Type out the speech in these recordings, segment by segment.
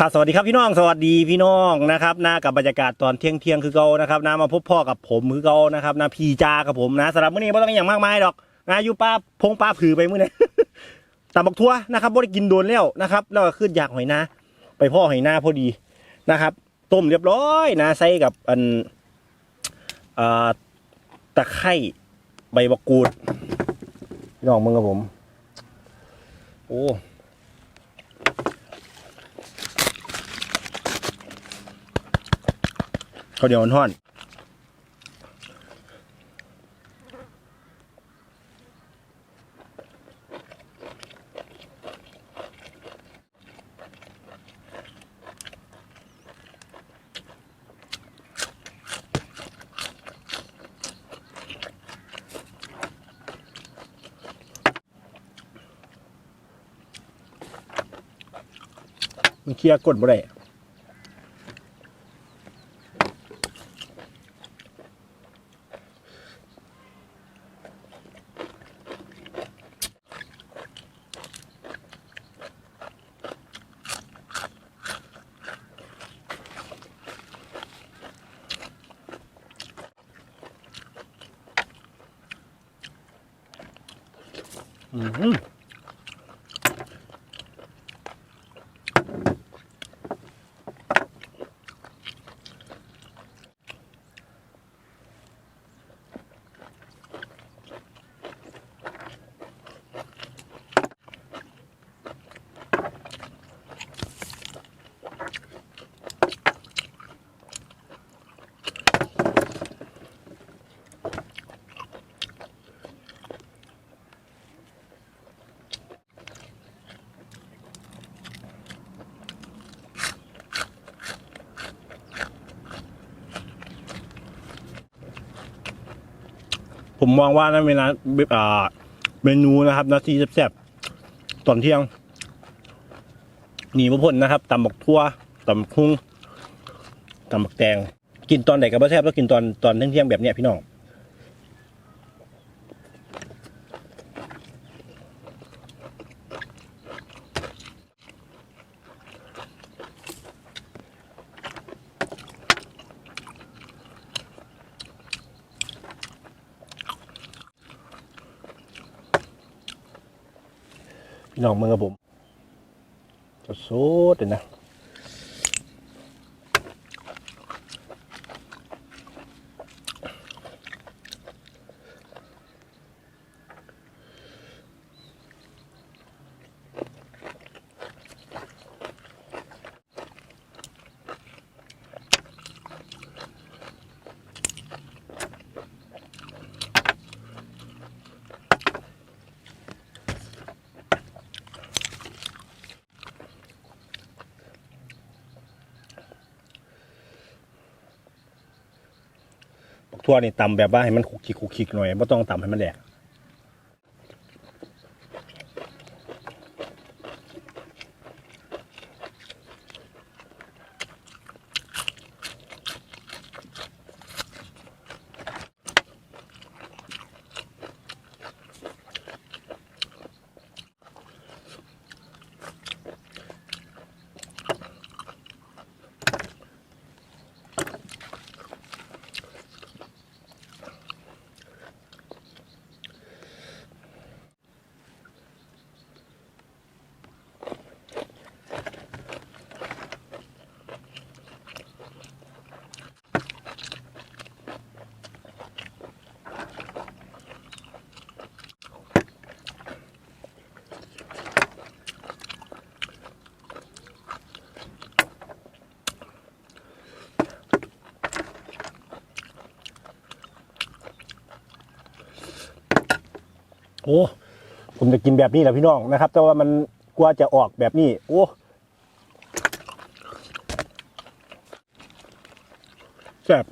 ครับสวัสดีครับพี่น้องสวัสดีพี่น้องนะครับนะกับบรรยากาศตอนเที่ยงเที่ยงคือเกานะครับนะมาพบพ่อกับผมคือเกานะครับนะพีจากับผมนะสำหรับมื้อนี้ไม่ต้องอย่างมากมายดอกนะอยู่ป้าพงป้าผือไปมื้อนี้ตำบักทั่วนะครับบ่ได้กินโดนแล้วนะครับแล้วก็ขึ้นอยากหอยนาไปพ่อหอยนาพอดีนะครับ ต้มเรียบร้อยนะใส่กับอันอ่อตะไคร้ใบมะกรูดพี่น้องมึงกับผม โอ้ ข้าวเหนียวอ่อนมันเคลียร์กดบ่ได้ อื ผมมองว่านั่นเป็นร้านอ่าเมนูนะครับนาทีแซ่บๆตอนเที่ยง หนีมาพ่นนะครับตำบักทั่วตำคุ้งตำบักแตงกินตอนไหนก็บ่แซ่บต้องกินตอนตอนเที่ยงๆแบบเนี้ยพี่น้อง พี่น้องเมืองกับผมสดๆเลยนะ บักทั่วนี่ตำแบบว่าให้มันคุกคิกคุกคิกหน่อยไม่ต้องตำให้มันแหลก โอ้ผมจะกินแบบนี้แหละพี่น้องนะครับ แต่ว่ามันกลัวจะออกแบบนี้ โอ้แซ่บ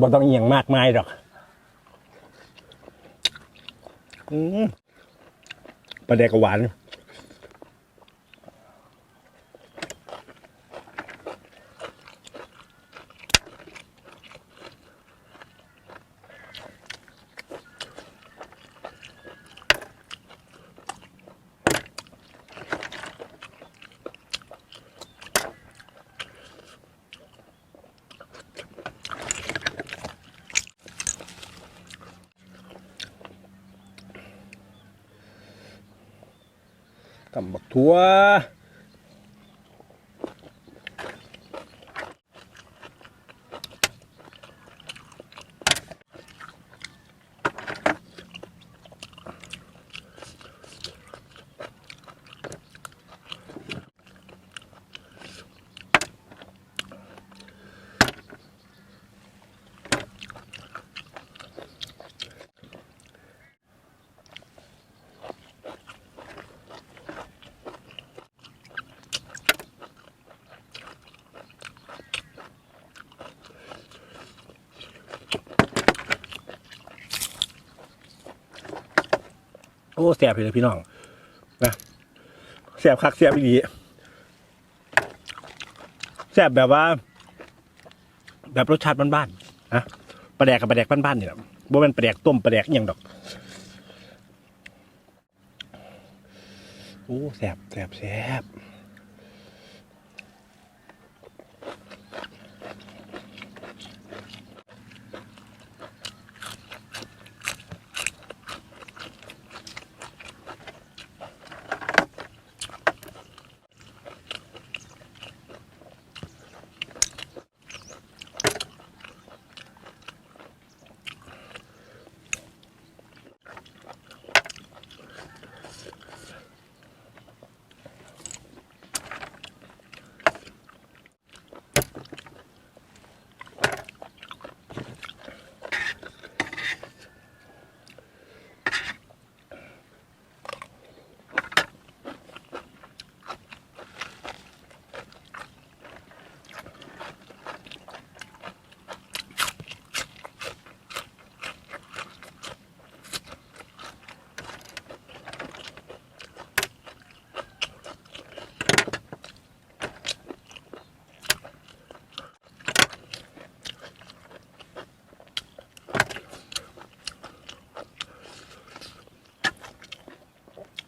บ่ต้องเอียงมากมายหรอก อืมปลาแดกหวาน ตำบั โอ้แสบเลยพี่น้องนะแสบคักแสบดีแสบแบบว่า แบบรสชาติบ้านๆนะปลาแดกกับปลาแดกบ้านๆนี่แหละบ่เป็นปลาแดกต้มปลาแดกอย่างดอกโอ้แสบแสบแสบ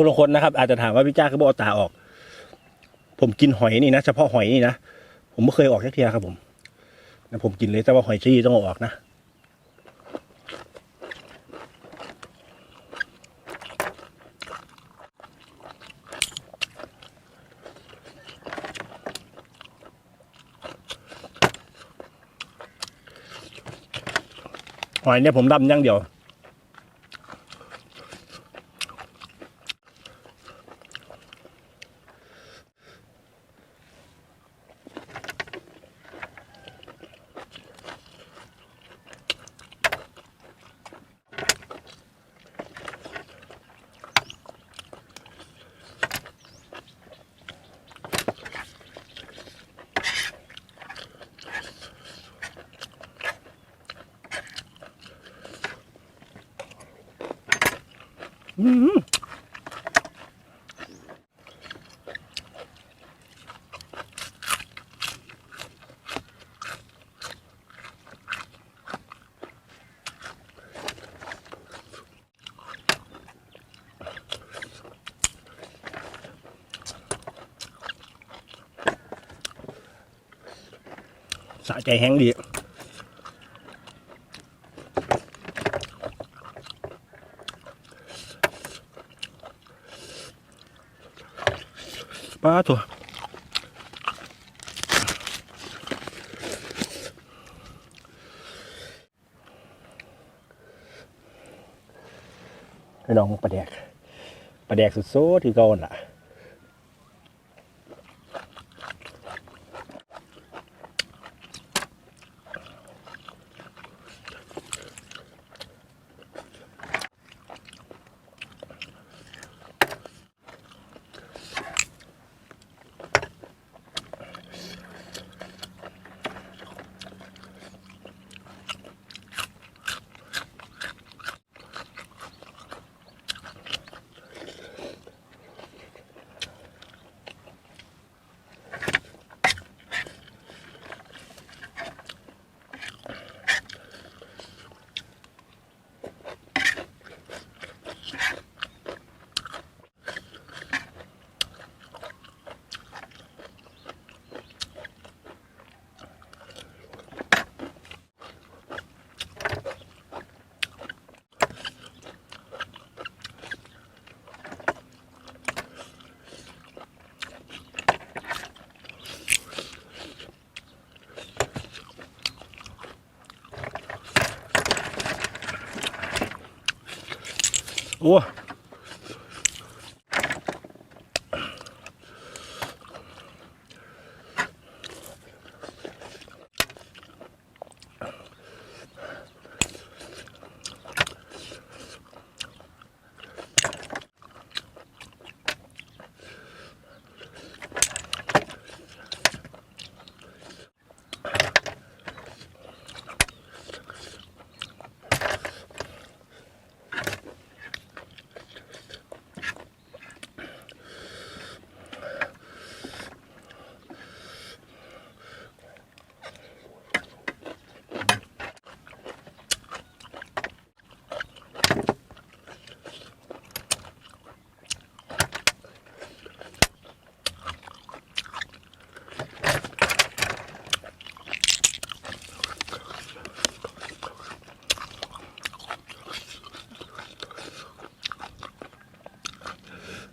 คนละคนนะครับ อาจจะถามว่าพี่จ้าคือบอกเอาตาออก ผมกินหอยนี่นะเฉพาะหอยนี่นะผมไม่เคยออกแค่เทียครับผมนะผมกินเลยแต่ว่าหอยชีต้องออกนะหอยเนี่ยผมดำย่างเดียว อืมสะ ตัวให้น้องปลาแดกปลาแดกสุดโซ่ที่ก้อนล่ะ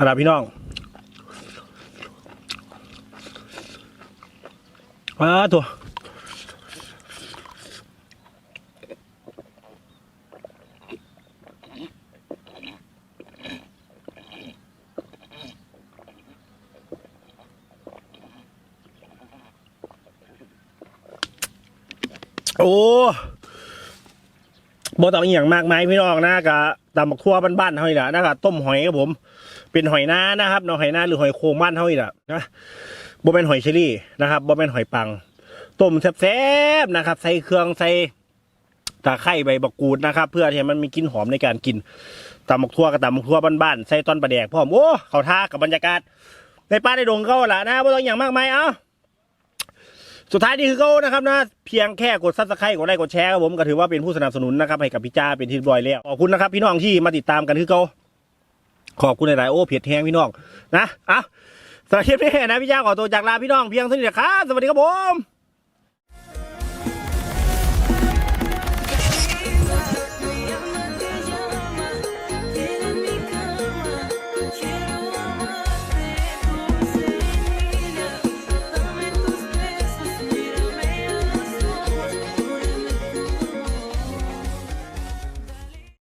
อะไรพี่น้องมาตัวโอ้บอต้องอหย่างมากมายพี่น้องนะกะตำบักทั่วบ้านๆเท่านี้แหละนะครับต้มหอยครับผม เป็นหอยนานะครับเนาะหอยนาหรือหอยโครงบ้านเท่านี้แหละนะบ่เป็นหอยเชอรี่นะครับบ่เป็นหอยปังต้มแซ่บๆนะครับ ใส่เครื่องใส่ตะไคร้ใบบักกูดนะครับ เพื่อที่มันมีกลิ่นหอมในการกินตำบักทั่วกับตำบักทั่วบ้านๆใส่ต้นปลาแดกพร้อมโอ้เขาท่ากับบรรยากาศในป่าในดงเขาละนะบ่ต้องอย่างมากมายเอ้าสุดท้ายนี่คือเขานะครับนะ เพียงแค่กดซับสไครต์กดไลค์กดแชร์ครับผมก็ถือว่าเป็นผู้สนับสนุนนะครับให้กับพี่จ้าเป็นที่เรียบร้อยแล้วขอบคุณนะครับพี่น้องที่มาติดตามกันคือเขา ขอบคุณหลายๆโอ้เพียรแห้งพี่น้องนะอะสำหรับคลิปนี้นะพี่จ้าขอตัวจากลาพี่น้องเพียงเท่านี้นะครับสวัสดีครับผม